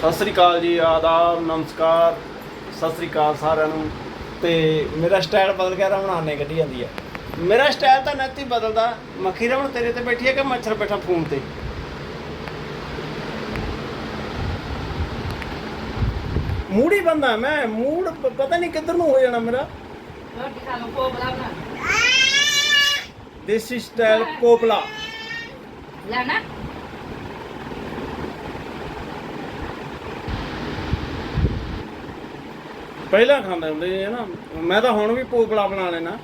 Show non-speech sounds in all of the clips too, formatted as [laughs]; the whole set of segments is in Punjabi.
ਸਤਿ ਸ੍ਰੀ ਅਕਾਲ ਜੀ ਆਦਾਬ ਨਮਸਕਾਰ। ਸਤਿ ਸ੍ਰੀ ਅਕਾਲ ਸਾਰਿਆਂ ਨੂੰ। ਤੇ ਮੇਰਾ ਸਟਾਈਲ ਬਦਲ ਗਿਆ ਰਮਣਾ ਨੇ ਗੱਡੀ ਜਾਂਦੀ ਹੈ ਮੇਰਾ ਸਟਾਈਲ ਤਾਂ ਨੱਤੀ ਬਦਲਦਾ। ਮੱਖੀ ਰਮਣ ਤੇਰੇ ਤੇ ਬੈਠੀ ਹੈ ਕਿ ਮੱਛਰ ਬੈਠਾ ਫੋਨ ਤੇ? ਮੂੜੀ ਬੰਦਾ ਮੈਂ ਮੂਡ ਪ- ਪਤਾ ਨਹੀਂ ਕਿੱਧਰ ਨੂੰ ਹੋ ਜਾਣਾ ਮੇਰਾ। ਰੋਟੀ ਖਾ ਲਓ ਕੋਬਲਾ ਬਣਾ ਦੇਸੀ ਸਟਾਈਲ ਕੋਪਲਾ। ਲੈਣਾ? ਪਹਿਲਾਂ ਖਾਂਦੇ ਹੁੰਦੇ ਸੀ ਨਾ ਮੈਂ ਤਾਂ ਹੁਣ ਵੀ ਕੋਪਲਾ ਬਣਾ ਲੈਣਾ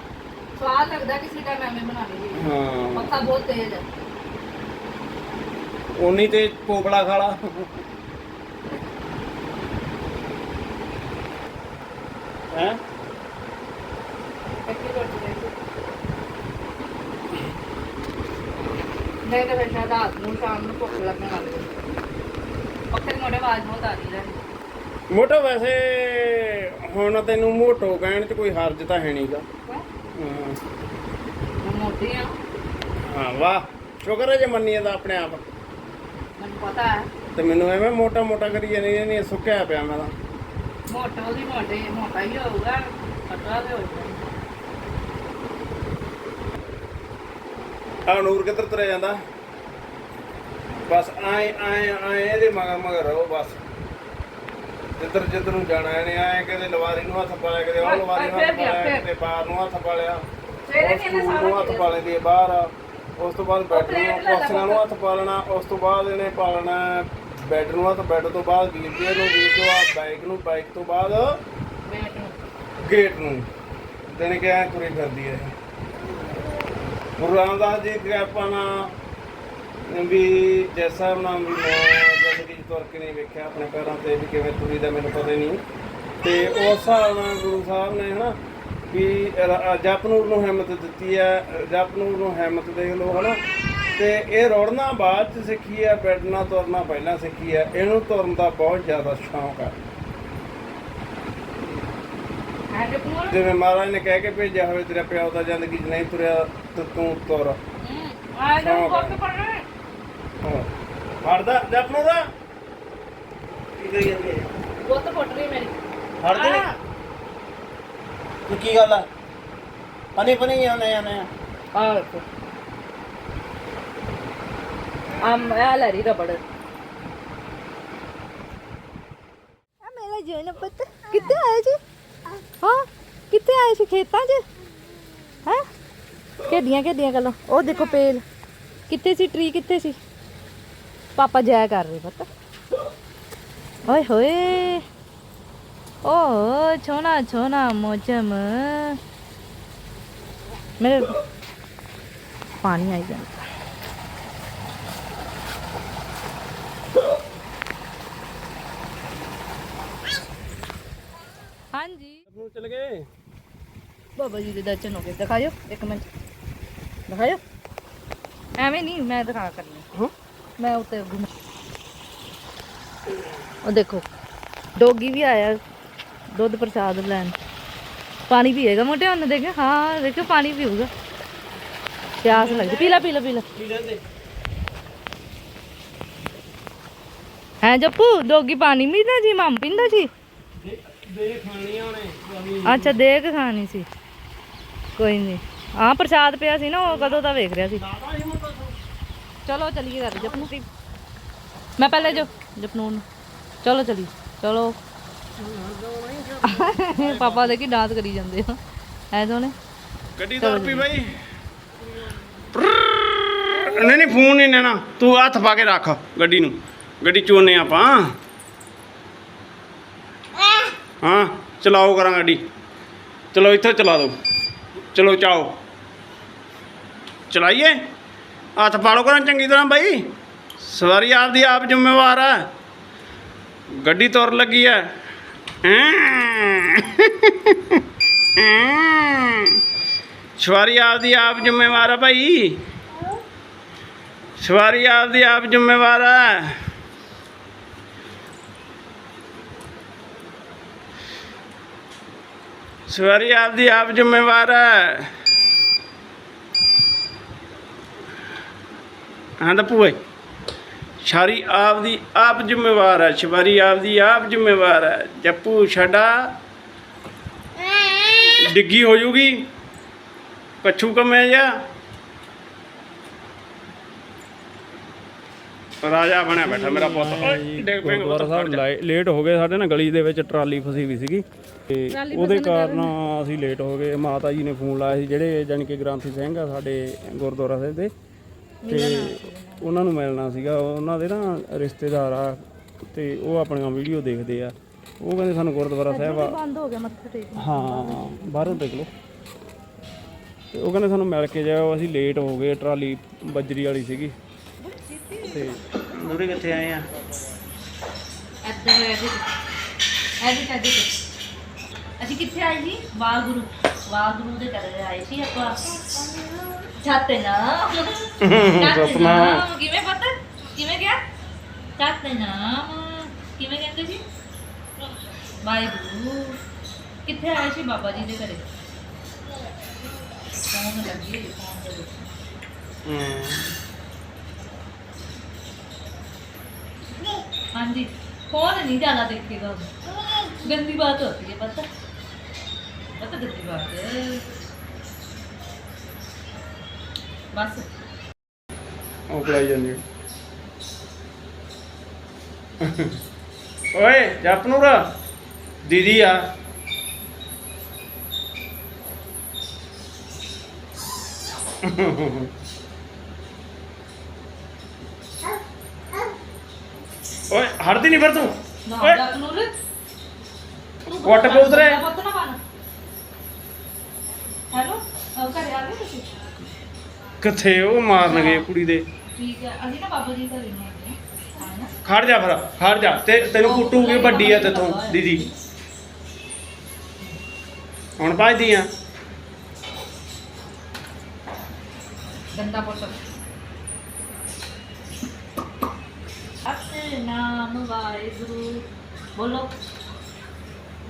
ਸਵਾਦ ਲੱਗਦਾ ਕਿਸੇ ਟਾਈਮ ਐਵੇਂ ਬਣਾ ਲਈਏ। ਹਾਂ। ਪੱਕਾ ਬਹੁਤ ਤੇਜ਼ ਹੈ। ਉਨੀ ਤੇ ਕੋਪਲਾ ਖਾਲਾ ਹੈ? ਕੱਚੀ ਰੋਟੀ ਦੇ ਨਹੀਂ ਤਾਂ ਫਿਰ ਸ਼ਾਇਦ ਰਾਤ ਨੂੰ ਸ਼ਾਮ ਨੂੰ ਭੁੱਖ ਲੱਗਣ ਲੱਗ ਜਾਂਦੀ। ਪੱਕੇ ਮੋੜੇ ਆਵਾਜ਼ ਬਹੁਤ ਆ ਰਹੀ ਹੈ। ਮੋਟੋ ਵੈਸੇ ਹੁਣ ਤੈਨੂੰ ਮੋਟੋ ਕਹਿਣ 'ਚ ਕੋਈ ਹਰਜ ਤਾਂ ਹੈ ਨਹੀਂਗਾ। ਮੈਂ ਮੋਟੀ ਆ। ਹਾਂ ਵਾਹ ਸ਼ੁਕਰ ਹੈ ਜੇ ਮੰਨੀਏ ਤਾਂ ਆਪਣੇ ਆਪ। ਮੈਨੂੰ ਪਤਾ ਹੈ। ਤੇ ਮੈਨੂੰ ਐਵੇਂ ਮੋਟਾ ਮੋਟਾ ਕਰੀ ਜਾਂਦੀ ਨਹੀਂ ਸੁੱਕਿਆ ਪਿਆ ਮੈਂ ਤਾਂ। ਮੋਟਾ ਉਹਦੀ ਮੋਟੇ ਮੋਟਾ ਹੀ ਹੋਊਗਾ ਪਤਲਾ ਤੇ ਹੋਊਗਾ। ਆ ਨੂਰ ਕਿੱਧਰ ਤੁਰਿਆ ਜਾਂਦਾ? ਬਸ ਆਏ ਆਏ ਆਏ ਇਹਦੇ ਮਗਰ ਮਗਰ ਰਹੋ ਬਸ। ਜਿੱਧਰ ਜਿੱਧਰ ਨੂੰ ਜਾਣਾ ਇਹਨੇ ਆਏ ਕਿਤੇ ਲਵਾਰੀ ਨੂੰ ਹੱਥ ਪਾਇਆ ਕਿਤੇ ਉਹ ਲਵਾਰੀ ਨੂੰ ਹੱਥ ਪਾਇਆ। ਕਿਤੇ ਬਾਹਰ ਨੂੰ ਹੱਥ ਪਾ ਲਿਆ ਸਵੇਰੇ ਸਕੂਲ ਨੂੰ ਹੱਥ ਸਾਰਾ ਪਾ ਲੈਂਦੀ ਹੈ ਬਾਹਰ। ਉਸ ਤੋਂ ਬਾਅਦ ਬੈੱਡ ਨੂੰ ਕੁਰਸੀਆਂ ਨੂੰ ਹੱਥ ਪਾ ਲੈਣਾ ਉਸ ਤੋਂ ਬਾਅਦ ਇਹਨੇ ਪਾ ਲੈਣਾ ਬੈੱਡ ਨੂੰ ਹੱਥ ਬੈੱਡ ਤੋਂ ਬਾਅਦ ਵੀਲ ਚੇਅਰ ਨੂੰ ਵੀਲ ਤੋਂ ਬਾਅਦ ਬਾਈਕ ਨੂੰ ਬਾਈਕ ਤੋਂ ਬਾਅਦ ਗੇਟ ਨੂੰ। ਦਿਨ ਕਿ ਐ ਤੁਰੀ ਫਿਰਦੀ ਹੈ ਗੁਰੂ ਰਾਮਦਾਸ ਜੀ ਦੇ ਆਪਾਂ ਨਾ ਵੀ ਜੈਸਾ ਨਾਮ ਵੀ ਮੈਂ 'ਚ ਤੁਰ ਕੇ ਨਹੀਂ ਵੇਖਿਆ ਆਪਣੇ ਪੈਰਾਂ ਤੇ ਵੀ ਕਿਵੇਂ ਤੁਰੀ ਦਾ ਮੈਨੂੰ ਪਤਾ ਨਹੀਂ। ਤੇ ਉਸ ਹਿਸਾਬ ਨਾਲ ਗੁਰੂ ਸਾਹਿਬ ਨੇ ਹਨਾ ਵੀ ਜਪਨੂਰ ਨੂੰ ਹਿੰਮਤ ਦਿੱਤੀ ਹੈ ਜਪਨੂਰ ਨੂੰ ਹਿੰਮਤ ਦੇਖ ਲਓ ਹਨਾ। ਤੇ ਇਹ ਰੋੜਨਾ ਬਾਅਦ ਚ ਸਿੱਖੀ ਹੈ ਬੈਠਣਾ ਤੁਰਨਾ ਪਹਿਲਾਂ ਸਿੱਖੀ ਹੈ। ਇਹਨੂੰ ਤੁਰਨ ਦਾ ਬਹੁਤ ਜ਼ਿਆਦਾ ਸ਼ੌਂਕ ਹੈ। ਜਿਵੇਂ ਮਹਾਰਾਜ ਨੇ ਕਹਿ ਕੇ ਭੇਜਿਆ ਹੋਵੇ ਤੇਰਾ ਪਿਓ ਤਾਂ ਜ਼ਿੰਦਗੀ 'ਚ ਨਹੀਂ ਤੁਰਿਆ ਤੇ ਤੂੰ ਤੁਰ। ਆ ਜਾ ਕੋਕ ਪੜਨਾ ਫੜਦਾ ਜਪਨੂ ਦਾ? ਕੀ ਕਰੀ ਜਾਂਦੀ ਹੈ। ਗੁੱਤ ਫੁੱਟ ਰਹੀ ਮੇਰੀ। ਫੜਦੇ ਨੇ ਤੂੰ ਕੀ ਗੱਲ ਆ? ਪਨੀ ਪਨੀ ਆਨੇ ਆਨੇ ਆ ਵੇਖੋ। ਆਮ ਆ ਲਰੀ ਰਬੜ। ਆ ਮੇਰਾ ਜੋਨ ਪੁੱਤ ਕਿੱਥੇ ਆਏ ਜੀ? ਹਾਂ ਕਿੱਥੇ ਆਏ ਸੀ ਖੇਤਾਂ 'ਚ? ਹੈ? ਗੱਲਾਂ। ਉਹ ਦੇਖੋ ਪੇਲ। ਕਿੱਥੇ ਸੀ ਟਰੀ ਕਿੱਥੇ ਸੀ? ਪਾਪਾ ਜਾਇਆ ਕਰ ਰਹੇ ਪੁੱਤ। ਓਏ ਹੋਏ ਓ ਛੋਨਾ ਛੋਨਾ ਮੋਚਮ ਮੇਰੇ ਪਾਣੀ ਆਈ ਜਾਂਦਾ ਹਾਂਜੀ ਜਪਨੂ ਚਲ ਗਏ ਬਾਬਾ ਜੀ ਦੇ ਦਰਸ਼ਨ ਹੋ ਗਏ ਦਿਖਾਇਓ ਇੱਕ ਮਿੰਟ ਦਿਖਾਇਓ ਐਵੇਂ ਨਹੀਂ ਮੈਂ ਦਿਖਾ ਕਰਨੀ ਮੈਂ ਉੱਤੇ ਘੁੰਮ ਉਹ ਦੇਖੋ, ਡੋਗੀ ਵੀ ਆਇਆ, ਦੁੱਧ ਪ੍ਰਸਾਦ ਲੈਣ। ਪਾਣੀ ਪੀਏਗਾ ਮੋਟੇ ਉਹਨੇ ਦੇਖਿਆ? ਹਾਂ ਦੇਖੋ ਪਾਣੀ ਪੀਊਗਾ। ਪਿਆਸ ਲੱਗਦੀ। ਪੀ ਲੈ, ਪੀ ਹੈ ਜੱਪੂ, ਡੋਗੀ ਪਾਣੀ ਪੀਂਦਾ ਜੀ ਮਮ ਪੀਂਦਾ ਜੀ? ਦੇ ਦੇ ਖਾਣੀਆਂ ਅੱਛਾ, ਦੇਖ ਖਾਣੀ ਸੀ। ਕੋਈ ਨਹੀਂ ਹਾਂ, ਪ੍ਰਸਾਦ ਪਿਆ ਸੀ ਨਾ, ਉਹ ਕਦੋਂ ਦਾ ਵੇਖ ਰਿਹਾ ਸੀ। ਚਲੋ, ਚਲੀਏ ਕਰ ਜਪਨੂ ਦੀ ਮੈਂ ਪਹਿਲੇ ਜੋ ਜਪਨੂ ਨੂੰ। ਚਲੋ ਚਲੀ ਚਲੋ। [laughs] ਪਾਪਾ ਦੇ ਕੀ ਡਾਂਸ ਕਰੀ ਜਾਂਦੇ ਆ। ਐ ਸੋਨੇ ਗੱਡੀ ਤੁਰ ਪਈ ਬਾਈ। ਨਹੀਂ ਨਹੀਂ ਫੋਨ ਨਹੀਂ ਲੈਣਾ। ਤੂੰ ਹੱਥ ਪਾ ਕੇ ਰੱਖ ਗੱਡੀ ਨੂੰ। ਗੱਡੀ ਚੋਨੇ ਆਪਾਂ। ਹਾਂ ਚਲਾਓ ਕਰਾਂ ਗੱਡੀ। ਚਲੋ ਇੱਥੇ ਚਲਾ ਦਿਓ ਚਲੋ ਚਾਓ। ਚਲਾਈਏ। ਹੱਥ ਪਾਲੋ ਕਰਾਂ ਚੰਗੀ ਤਰ੍ਹਾਂ ਬਾਈ। ਸਵਾਰੀ ਆਪਦੀ ਆਪ ਜ਼ਿੰਮੇਵਾਰ ਹੈ ਗੱਡੀ ਤੁਰ ਲੱਗੀ ਹੈ ਸਵਾਰੀ ਆਪਦੀ ਆਪ ਜ਼ਿੰਮੇਵਾਰ ਹੈ ਭਾਈ। ਸਵਾਰੀ ਆਪਦੀ ਆਪ ਜ਼ਿੰਮੇਵਾਰ ਹੈ ਸਵਾਰੀ ਆਪਦੀ ਆਪ ਜ਼ਿੰਮੇਵਾਰ ਹੈ ਹਾਂ ਤਾਂ ਭੂਏ ਸ਼ਾਰੀ ਆਪ ਦੀ ਆਪ ਜ਼ਿੰਮੇਵਾਰ ਹੈ ਸ਼ਵਾਰੀ ਆਪ ਦੀ ਆਪ ਜ਼ਿੰਮੇਵਾਰ ਹੈ। ਜੱਪੂ ਛੱਡਾ ਡਿੱਗੀ ਹੋ ਜੂਗੀ। ਕੱਛੂ ਕਮੇ ਜਾ। ਰਾਜਾ ਬਣਿਆ ਬੈਠਾ ਮੇਰਾ ਪੁੱਤ। ਓਏ, ਡਿੱਗ ਗੁਰਦੁਆਰਾ ਪੁੱਤ, ਸਾਹਿਬ। ਲਾਏ- ਲੇਟ ਹੋ ਗਏ ਸਾਡੇ ਨਾ ਗਲੀ ਦੇ ਵਿੱਚ ਟਰਾਲੀ ਫਸੀ ਵੀ ਸੀਗੀ। ਤੇ ਉਹਦੇ ਕਾਰਨ ਅਸੀਂ ਲੇਟ ਹੋ ਗਏ। ਮਾਤਾ ਜੀ ਨੇ ਫੋਨ ਲਾਇਆ ਸੀ ਜਿਹੜੇ ਜਾਣੀ ਕਿ ਗ੍ਰੰਥੀ ਸਿੰਘ ਆ ਸਾਡੇ ਗੁਰਦੁਆਰਾ ਸਾਹਿਬ ਦੇ ਤੇ ਉਹਨਾਂ ਨੂੰ ਮਿਲਣਾ ਸੀਗਾ। ਉਹਨਾਂ ਦੇ ਨਾ ਰਿਸ਼ਤੇਦਾਰ ਆ ਤੇ ਉਹ ਆਪਣੀਆਂ ਵੀਡੀਓ ਦੇਖਦੇ ਆ। ਉਹ ਕਹਿੰਦੇ ਸਾਨੂੰ ਗੁਰਦੁਆਰਾ ਸਾਹਿਬ ਆ। ਬੰਦ ਹੋ ਗਿਆ ਮੱਥਾ ਟੇਕ ਹਾਂ ਬਾਹਰੋਂ ਦੇਖ ਲਓ। ਤੇ ਉਹ ਕਹਿੰਦੇ ਸਾਨੂੰ ਮਿਲ ਕੇ ਜਾਓ ਅਸੀਂ ਲੇਟ ਹੋ ਗਏ। ਟਰਾਲੀ ਬੱਜਰੀ ਵਾਲੀ ਸੀਗੀ। ਤੇ ਨੂਰੀ ਕਿੱਥੇ ਆਏ ਆ? ਇੱਧਰ ਇਹਦੇ ਇਹਦੇ ਇਹਦੇ ਅਸੀਂ ਕਿੱਥੇ ਆਏ ਜੀ? ਵਾਗੁਰੂ ਵਾਗਰੂ ਦੇ ਘਰ ਕਿਵੇਂ ਪਤਾ? ਕਿਵੇਂ ਗਿਆ? ਚਾਤੇ ਨਾ। ਕਿਵੇਂ ਕਹਿੰਦੇ ਸੀ? ਵਾਹਿਗੁਰੂ। ਕਿੱਥੇ ਆਏ ਸੀ ਬਾਬਾ ਜੀ ਦੇ ਘਰੇ? ਫੋਨ ਲੱਗੀ ਫੋਨ ਤੇ ਹੂੰ। ਹਾਂਜੀ। ਫੋਨ ਨਹੀਂ ਜ਼ਿਆਦਾ ਦੇਖੀਦਾ ਗੰਦੀ ਬਾਤ ਹੋਤੀ ਪਤਾ। ਬਸ। ਉਹ ਬੁਲਾਈ ਜਾਂਦੀ ਦੀਦੀ ਆ। ਓਏ ਹੜਦੀ ਨਹੀਂ ਫਿਰ ਤੂੰ। ਓਏ। ਜਪਨੂਰ। ਵਾਟ ਪੇ ਉਤਰੇ। ਪਤਾ ਨਾ ਬਣ। ਹੈਲੋ ਅਹ ਘਰੇ ਗਏ ਕੁੜੀ ਦੇ। ਠੀਕ ਹੈ ਅਸੀਂ ਨਾ ਬਾਬਾ ਜੀ ਘਰੇ ਨਹੀਂ ਹੈਗੇ। ਖੜ ਜਾ ਫਿਰ ਖੜ ਜਾ। ਤੇ ਤੈਨੂੰ ਕੁੱਟੂਗੀ ਵੱਡੀ ਹੁਣ ਭੱਜਦੀ ਆ। ਗੰਦਾ ਬੋਤਲ ਆਪਣੇ ਵਾਹਿਗੁਰੂ। ਬੋਲੋ।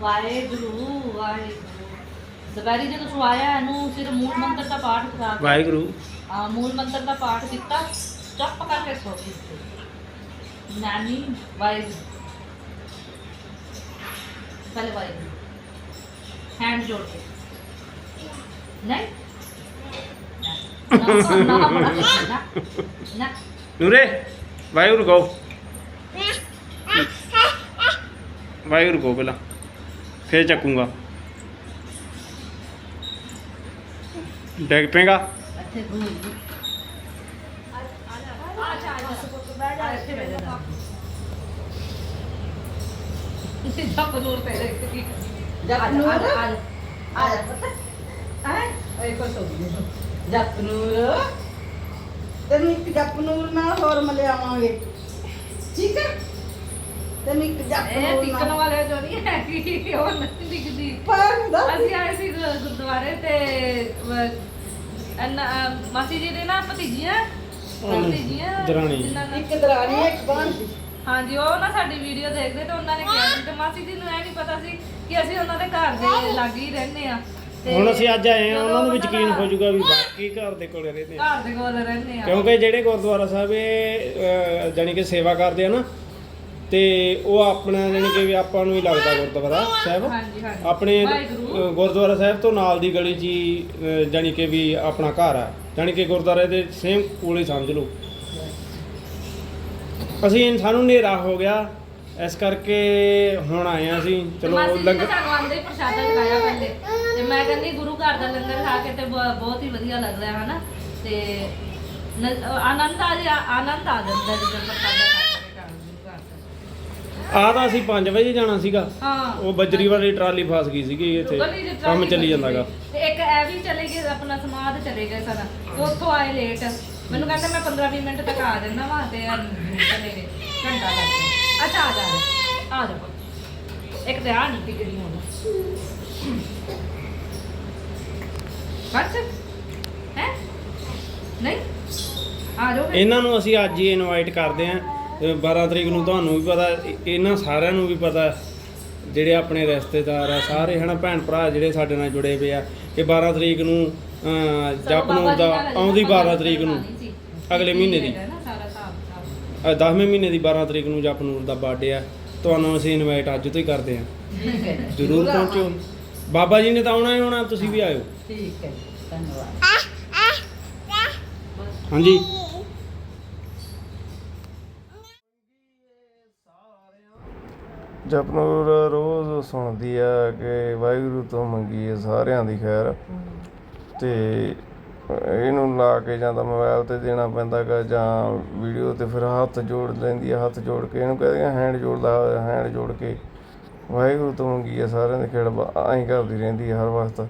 ਵਾਹਿਗੁਰੂ ਵਾਹਿਗੁਰੂ। ਦੁਪਹਿਰੀ ਜਦੋਂ ਸਵਾਇਆ ਇਹਨੂੰ ਸਿਰ ਮੂਲ ਮੰਤਰ ਦਾ ਪਾਠ ਕਰਾ ਕੇ ਵਾਹਿਗੁਰੂ। ਆ ਮੂਲ ਮੰਤਰ ਦਾ ਪਾਠ ਕੀਤਾ ਚੁੱਪ ਕਰਕੇ ਸੋ ਗਈ ਨਾਨੀ ਵਾਹਿਗੁਰੂ। ਪਹਿਲੇ ਵਾਹਿਗੁਰੂ। ਹੈਂਡ ਜੋੜ ਕੇ। ਨਹੀਂ? ਨਾ ਨਾ ਨਾ ਨਾ ਨਾ ਨੂਰੇ ਵਾਹਿਗੁਰੂ ਕਹੋ। ਵਾਹਿਗੁਰੂ ਕਹੋ ਪਹਿਲਾਂ। ਫੇਰ ਚੱਕੂਗਾ। ਡੈਗ ਪੇਗਾ ਇੱਥੇ ਗੁਰੂ ਜੀ ਆ ਜਾ ਆ ਜਾ ਇੱਥੇ ਬਹਿ ਜਾ ਇੱਥੇ ਜਪ ਨੂਰ ਪੈ ਰਿਹਾ ਇੱਥੇ ਜਪ ਨੂਰ ਆ ਜਾ ਆ ਜਾ। ਪਤਾ ਹੈ ਇਹ ਕੋਲ ਸੋ ਗਈ ਜਪ ਨੂਰ ਤੈਨੂੰ ਇੱਕ ਜਪ ਨੂਰ ਨਾਲ ਹੋਰ ਮਿਲਿਆਵਾਂਗੇ ਠੀਕ ਹੈ ਤੈਨੂੰ ਇੱਕ ਜਪ ਇਹ ਨੂਰ ਟਿਕਣ ਨਾਲ ਵਾਲੇ ਜੋ ਨਹੀਂ ਹੈ ਕਿ ਉਹ ਨਹੀਂ ਦਿਖਦੀ। ਪਰ ਅਸੀਂ ਆਏ ਤੇ ਮਾਸੀ ਜੀ ਦੇ ਨਾ ਭਤੀਜੀਆਂ ਭਤੀਜੀਆਂ ਦਰਾਣੀ। ਜਿਨ੍ਹਾਂ ਨਾਲ- ਇੱਕ ਦਰਾਣੀ ਇੱਕ ਬਾਣ ਹਾਂਜੀ ਉਹ ਨਾ ਸਾਡੀ ਵੀਡੀਓ ਦੇਖਦੇ ਤੇ ਉਹਨਾਂ ਨੇ ਕਿਹਾ ਸੀ ਤੇ ਮਾਸੀ ਜੀ ਨੂੰ ਇਹ ਨਹੀਂ ਪਤਾ ਸੀ ਕਿ ਅਸੀਂ ਉਹਨਾਂ ਦੇ ਘਰ ਦੇ ਲਾਗੇ ਹੀ ਰਹਿੰਦੇ ਆ ਤੇ ਹੁਣ ਅਸੀਂ ਅੱਜ ਆਏ ਆ ਉਹਨਾਂ ਨੂੰ ਵੀ ਯਕੀਨ ਹੋ ਜਾਊਗਾ ਵੀ ਬਾਕੀ ਘਰ ਦੇ ਕੋਲੇ ਰਹਿੰਦੇ ਆ। ਘਰ ਦੇ ਕੋਲ ਰਹਿੰਦੇ ਆ। ਕਿਉਂਕਿ ਜਿਹੜੇ ਗੁਰਦੁਆਰਾ ਸਾਹਿਬ ਇਹ ਜਾਣੀ ਕਿ ਸੇਵਾ ਕਰਦੇ ਆ ਨਾ ਤੇ ਉਹ ਆਪਣਾ ਜਾਣੀ ਕਿ ਵੀ ਆਪਾਂ ਨੂੰ ਹੀ ਲੱਗਦਾ ਗੁਰਦੁਆਰਾ ਸਾਹਿਬ। ਆਪਣੇ ਗੁਰਦੁਆਰਾ ਸਾਹਿਬ ਤੋਂ ਨਾਲ ਦੀ ਗਲੀ 'ਚ ਹੀ ਜਾਣੀ ਕਿ ਵੀ ਆਪਣਾ ਘਰ ਆ। ਜਾਣੀ ਕਿ ਗੁਰਦੁਆਰੇ ਦੇ ਸੇਮ ਕੋਲੇ ਸਮਝ ਲਓ। ਅਸੀਂ ਸਾਨੂੰ ਹਨੇਰਾ ਹੋ ਗਿਆ। ਇਸ ਕਰਕੇ ਹੁਣ ਆਏ ਆ ਅਸੀਂ। ਚਲੋ ਲੰਗਰ ਸਾਨੂੰ ਆਂਦੇ ਪ੍ਰਸ਼ਾਦਾ ਚਲਾਇਆ ਪਹਿਲੇ। ਤੇ ਮੈਂ ਕਹਿੰਦੀ ਗੁਰੂ ਘਰ ਦਾ ਲੰਗਰ ਖਾ ਕੇ ਤੇ ਬਹੁਤ ਹੀ ਵਧੀਆ ਲੱਗ ਰਿਹਾ ਹਨਾ? ਤੇ ਆਨੰਦ ਆ ਜਾ ਆਨੰਦ ਆ ਜਾਂਦਾ ਜਦੋਂ ਪ੍ਰਸ਼ਾਦਾ ਖਾ ਕੇ ਘਰ ਗੁਰੂ ਘਰ ਦਾ ਆ ਤਾਂ ਅਸੀਂ 5 ਵਜੇ ਜਾਣਾ ਸੀਗਾ। ਹਾਂ। ਉਹ ਬੱਜਰੀ ਵਾਲੀ ਟਰਾਲੀ ਫਸ ਗਈ ਸੀਗੀ ਇੱਥੇ। ਗਲੀ ਚ ਕੰਮ ਟਰਾਲੀ ਚੱਲੀ ਜਾਂਦਾਗਾ। ਤੇ ਇੱਕ ਇਹ ਵੀ ਚਲੇ ਗਏ ਆਪਣਾ ਸਮਾਧ ਚਲੇ ਗਏ ਸਾਡਾ ਤੇ ਉੱਥੋਂ ਆਏ ਲੇਟ ਮੈਨੂੰ ਕਹਿੰਦਾ ਮੈਂ 15 20 ਮਿੰਟ ਤੱਕ ਆ ਜਾਣਾ ਵਾ ਤੇ ਆ ਚਲੇ ਗਏ। ਘੰਟਾ ਲੱਗ ਗਿਆ। ਅੱਛਾ ਆ ਜਾ ਆ ਜਾ। ਪੁੱਤ। ਇੱਕ ਤੇ ਆ ਨਹੀਂ ਟਿਕੜੀ ਹੁਣ। ਬਸ। ਹੈ? ਨਹੀਂ? ਆ ਜਾਓ ਫਿਰ। ਇਹਨਾਂ ਨੂੰ ਅਸੀਂ ਅੱਜ ਹੀ ਇਨਵਾਈਟ ਕਰਦੇ ਆਂ 12 ਤਰੀਕ ਨੂੰ ਤੁਹਾਨੂੰ ਵੀ ਪਤਾ ਇਹ- ਇਹਨਾਂ ਸਾਰਿਆਂ ਨੂੰ ਵੀ ਪਤਾ ਜਿਹੜੇ ਆਪਣੇ ਰਿਸ਼ਤੇਦਾਰ ਆ ਸਾਰੇ ਹਨਾ ਭੈਣ ਭਰਾ ਜਿਹੜੇ ਸਾਡੇ ਨਾਲ ਜੁੜੇ ਪਏ ਆ ਕਿ 12 ਤਰੀਕ ਨੂੰ ਜਪ ਨੂਰ ਜੀ ਦਾ ਆਉਂਦੀ ਆਪਾਂ 12 ਗੱਲ ਤਰੀਕ ਨੂੰ। ਅਗਲੇ ਮਹੀਨੇ ਦੀ। ਹੈਗਾ ਨਾ ਸਾਰਾ ਹਿਸਾਬ ਕਿਤਾਬ। 10ਵੇਂ ਮਹੀਨੇ ਦੀ 12 ਤਰੀਕ ਨੂੰ ਜਪਨੂਰ ਦਾ ਬਰਥਡੇ ਆ ਤੁਹਾਨੂੰ ਅਸੀਂ ਇਨਵਾਈਟ ਅੱਜ ਤੋਂ ਹੀ ਕਰਦੇ ਹਾਂ ਜ਼ਰੂਰ ਪਹੁੰਚੋ। ਬਾਬਾ ਜੀ ਨੇ ਤਾਂ ਆਉਣਾ ਹੀ ਆਉਣਾ ਤੁਸੀਂ ਵੀ ਆਇਓ। ਠੀਕ ਹੈ ਧੰਨਵਾਦ। ਹਾਂਜੀ। ਜਪਨੂਰ ਰੋਜ਼ ਸੁਣਦੀ ਆ ਕਿ ਵਾਹਿਗੁਰੂ ਤੋਂ ਮੰਗੀਏ ਸਾਰਿਆਂ ਦੀ ਖੈਰ। ਤੇ ਇਹਨੂੰ ਲਾ ਕੇ ਜਾਂ ਤਾਂ ਮੋਬਾਈਲ ਤੇ ਦੇਣਾ ਪੈਂਦਾ ਗਾ ਜਾਂ ਵੀਡੀਓ ਤੇ ਫਿਰ ਹੱਥ ਜੋੜ ਲੈਂਦੀ ਆ, ਹੱਥ ਜੋੜ ਕੇ। ਇਹਨੂੰ ਕਹਿੰਦੇ ਹੈਂਡ ਜੋੜਦਾ ਹੈਂਡ ਜੋੜ ਕੇ। ਵਾਹਿਗੁਰੂ ਤੋਂ ਮੰਗੀਏ ਸਾਰਿਆਂ ਦੀ ਖੈਰ ਐਂ ਕਰਦੀ ਰਹਿੰਦੀ ਹੈ ਹਰ ਵਕਤ।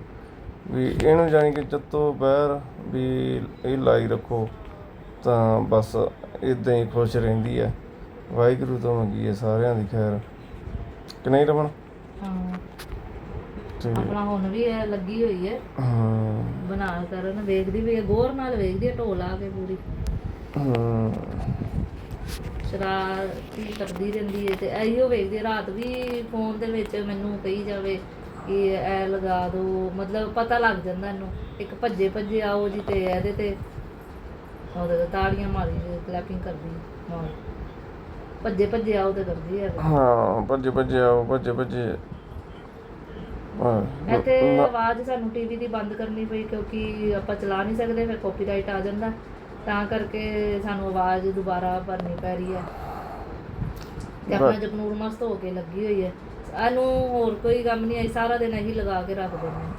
ਵੀ ਇਹਨੂੰ ਜਾਣੀ ਕਿ ਚੱਤੋ ਪੈਰ ਵੀ ਇਹ ਲਾਈ ਰੱਖੋ, ਤਾਂ ਬਸ ਇਦਾਂ ਹੀ ਖੁਸ਼ ਰਹਿੰਦੀ ਹੈ ਵਾਹਿਗੁਰੂ ਤੋਂ ਮੰਗੀਏ ਸਾਰਿਆਂ ਦੀ ਖੈਰ। ਕਿ ਨਹੀਂ ਰਮਨ? ਹਾਂ। ਤੇ ਆਪਣਾ ਹੁਣ ਵੀ ਇਹ ਲੱਗੀ ਹੋਈ ਹੈ। ਹਾਂ। ਬਣਾ ਕਰਨ ਵੇਖਦੀ ਵੀ ਹੈ ਗੌਰ ਨਾਲ ਵੇਖਦੀ ਹੈ ਢੋਲ ਆ ਕੇ ਪੂਰੀ। ਹਾਂ। ਸ਼ਰਾਰਤੀ ਕਰਦੀ ਰਹਿੰਦੀ ਹੈ ਤੇ ਐਹੀਓ ਵੇਖਦੀ ਹੈ, ਰਾਤ ਵੀ ਫੋਨ ਦੇ ਵਿੱਚ ਮੈਨੂੰ ਕਹੀ ਜਾਵੇ ਕਿ ਐ ਲਗਾ ਦੋ। ਮਤਲਬ ਪਤਾ ਲੱਗ ਜਾਂਦਾ ਇਹਨੂੰ ਇੱਕ ਭੱਜੇ ਭੱਜੇ ਆਓ ਜੀ ਤੇ ਇਹਦੇ ਤੇ ਉਹਦੇ ਤਾੜੀਆਂ ਮਾਰੀ ਕਲੈਪਿੰਗ ਕਰਦੀ ਹੈ ਨਾਲ ਭੱਜੇ ਭੱਜੇ ਆਓ ਤੇ ਕਰਦੀ ਹੈ ਹਾਂ ਭੱਜੇ ਭੱਜੇ ਆਓ ਭੱਜੇ ਭੱਜੇ। ਹਾਂ ਇੱਥੇ ਆਵਾਜ਼ ਸਾਨੂੰ ਟੀਵੀ ਦੀ ਬੰਦ ਕਰਨੀ ਪਈ ਕਿਉਂਕਿ ਆਪਾਂ ਚਲਾ ਨਹੀਂ ਸਕਦੇ ਫਿਰ ਕਾਪੀਰਾਈਟ ਆ ਜਾਂਦਾ। ਤਾਂ ਕਰਕੇ ਸਾਨੂੰ ਆਵਾਜ਼ ਦੁਬਾਰਾ ਭਰਨੀ ਪੈ ਰਹੀ ਹੈ। ਤੇ ਆਪਣਾ ਜਪਨੂਰ ਮਸਤ ਹੋ ਕੇ ਲੱਗੀ ਹੋਈ ਹੈ। ਇਹਨੂੰ ਹੋਰ ਕੋਈ ਕੰਮ ਨਹੀਂ ਆਈ ਸਾਰਾ ਦਿਨ ਇਹੀ ਲਗਾ ਕੇ ਰੱਖ ਦਿੰਦੇ ਹਾਂ।